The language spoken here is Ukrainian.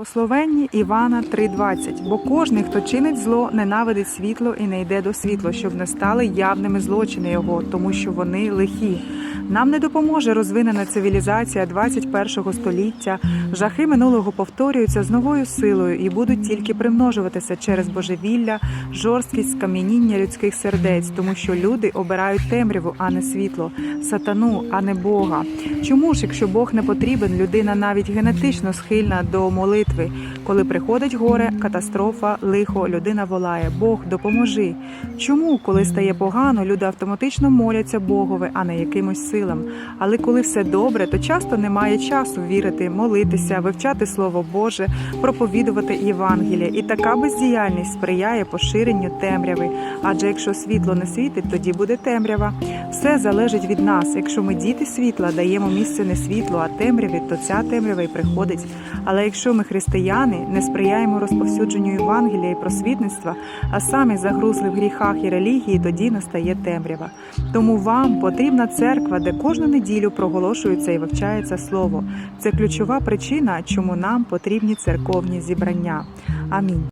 Благословенні Івана 3:20. Бо кожний, хто чинить зло, ненавидить світло і не йде до світла, щоб не стали явними злочини його, тому що вони лихі. Нам не допоможе розвинена цивілізація 21 століття. Жахи минулого повторюються з новою силою і будуть тільки примножуватися через божевілля, жорсткість, скам'яніння людських сердець, тому що люди обирають темряву, а не світло, сатану, а не Бога. Чому ж, якщо Бог не потрібен, людина навіть генетично схильна до молитви. Коли приходить горе, катастрофа, лихо, людина волає Бог, допоможи. Чому, коли стає погано, люди автоматично моляться Богові, а не якимось силам? Але коли все добре, то часто немає часу вірити, молитися, вивчати Слово Боже, проповідувати Євангеліє. І така бездіяльність сприяє поширенню темряви. Адже якщо світло не світить, тоді буде темрява. Все залежить від нас. Якщо ми діти світла, даємо місце не світлу, а темряві, то ця темрява й приходить. Але якщо ми християни, не сприяємо розповсюдженню Євангелія і просвітництва, а самі загрузли в гріхах і релігії, тоді настає темрява. Тому вам потрібна церква, де кожну неділю проголошується і вивчається слово. Це ключова причина, чому нам потрібні церковні зібрання. Амінь.